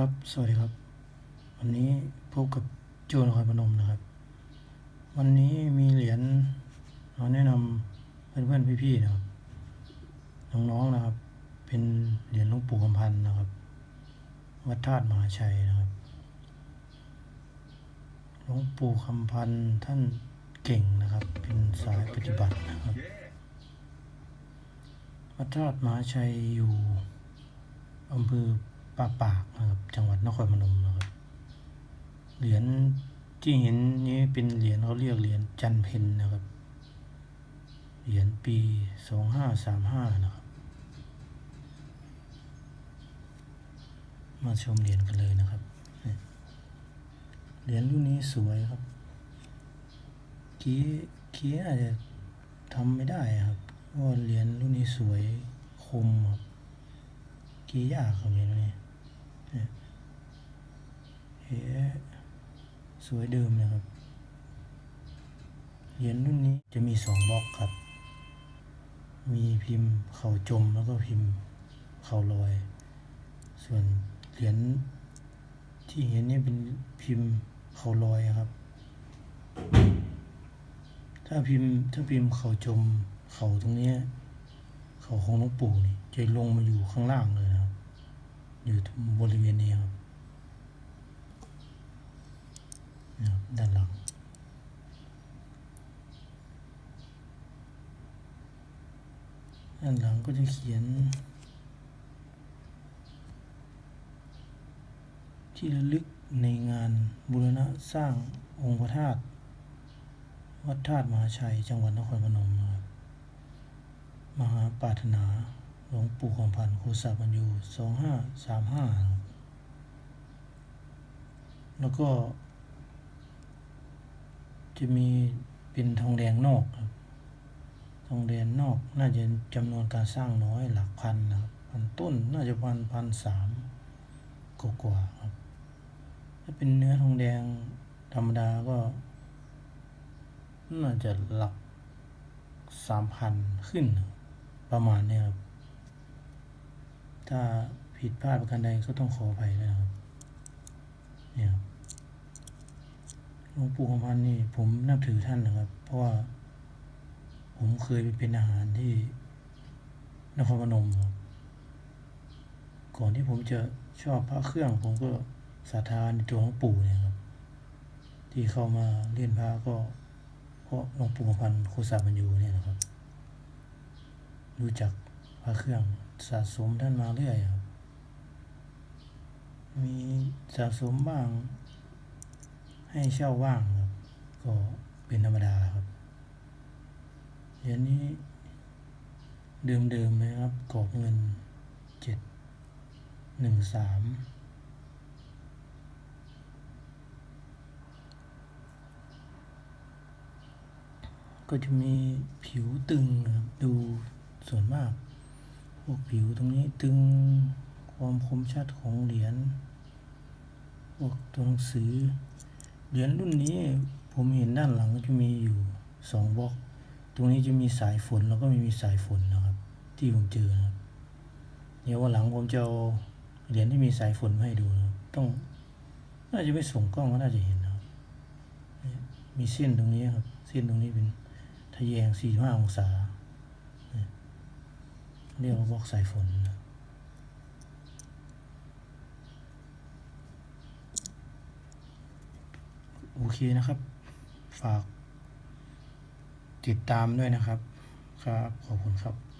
ครับ สวัสดีครับ วันนี้พบกับโจนครพนมนะครับ วันนี้มีเหรียญมาแนะนำเพื่อนๆพี่ๆนะครับน้องๆนะครับ เป็นเหรียญหลวงปู่คำพันธ์นะครับ วัดธาตุมหาชัยนะครับหลวงปู่คำพันธ์ท่านเก่งนะครับ เป็นสายปฏิบัตินะครับ วัดธาตุมหาชัยอยู่อำเภอ ปาปากนะครับ จังหวัดนครพนมนะครับ เหรียญที่เห็นนี้เป็นเหรียญเขาเรียกเหรียญจันเพนนะครับ เหรียญปีสองห้าสามห้านะครับ มาชมเหรียญกันเลยนะครับ เหรียญรุ่นนี้สวยครับกี้กี้อาจจะทำไม่ได้ครับเพราะเหรียญรุ่นนี้สวยคมครับกี้ยากครับเหรียญรุ่นนี้เนี่ย เฮ้สวยเดิมนะครับ เหรียญรุ่นนี้จะมีสองบล็อกครับ มีพิมพ์เข่าจมแล้วก็พิมพ์เข่าลอย ส่วนเหรียญที่เห็นนี่เป็นพิมพ์เข่าลอยครับ ถ้าพิมพ์ถ้าพิมพ์เข่าจมเข่าตรงเนี้ยเข่าของหลวงปู่นี่จะลงมาอยู่ข้างล่างเลยนะครับ อยู่บริเวณนี้ครับนะครับ ด้านหลัง ด้านหลังก็จะเขียน ที่ระลึกในงานบูรณะสร้างองค์พระธาตุวัดธาตุมหาชัย จังหวัดนครพนมนะครับมหาปรารถนาหลวงปู่คำพันธ์โคสาปัญญูสองห้าสามห้าแล้วก็ จะมีเป็นทองแดงนอกครับ ทองแดงนอกน่าจะจำนวนการสร้างน้อยหลักพันนะครับพันต้นน่าจะพันพันสามกว่าครับ ถ้าเป็นเนื้อทองแดงธรรมดาก็ น่าจะหลักสามพันขึ้น ประมาณเนี้ยครับ ถ้าผิดพลาดประการใดก็ต้องขออภัยนะครับเนี่ยครับ หลวงปู่คำพันธ์นี่ผมนับถือท่านนะครับ เพราะว่า ผมเคยไปเป็นอาหารที่นครพนมครับก่อนที่ผมจะชอบพระเครื่อง ผมก็ศรัทธาในตัวหลวงปู่เนี่ยครับ ที่เข้ามาเรียนพระก็ เพราะหลวงปู่คำพันธ์โคสาบัญญูเนี่ยนะครับ รู้จักพระเครื่องสะสมท่านมาเรื่อยครับ มีสะสมบ้าง ให้เช่าว่างครับ ก็เป็นธรรมดาครับเหรียญนี้เดิมๆเลยครับกรอบเงินเจ็ดหนึ่งสามก็จะมีผิวตึงครับดูส่วนมาก พวกผิวตรงนี้ตึงความคมชัดของเหรียญพวกตัวหนังสือ เหรียญรุ่นนี้ผมเห็นด้านหลังก็จะมีอยู่สองบล็อก ตรงนี้จะมีสายฝนแล้วก็ไม่มีสายฝนนะครับ ที่ผมเจอนะครับเดี๋ยววันหลังผมจะเอาเหรียญที่มีสายฝนมาให้ดูนะต้องน่าจะไม่ส่งกล้องก็น่าจะเห็นนะครับมีเส้นตรงนี้ครับ เส้นตรงนี้เป็นทะแยง 45 องศาเนี่ยเรียกว่าบล็อกสายฝนนะ โอเคนะครับ ฝากติดตามด้วยนะครับ ครับ ขอบคุณครับ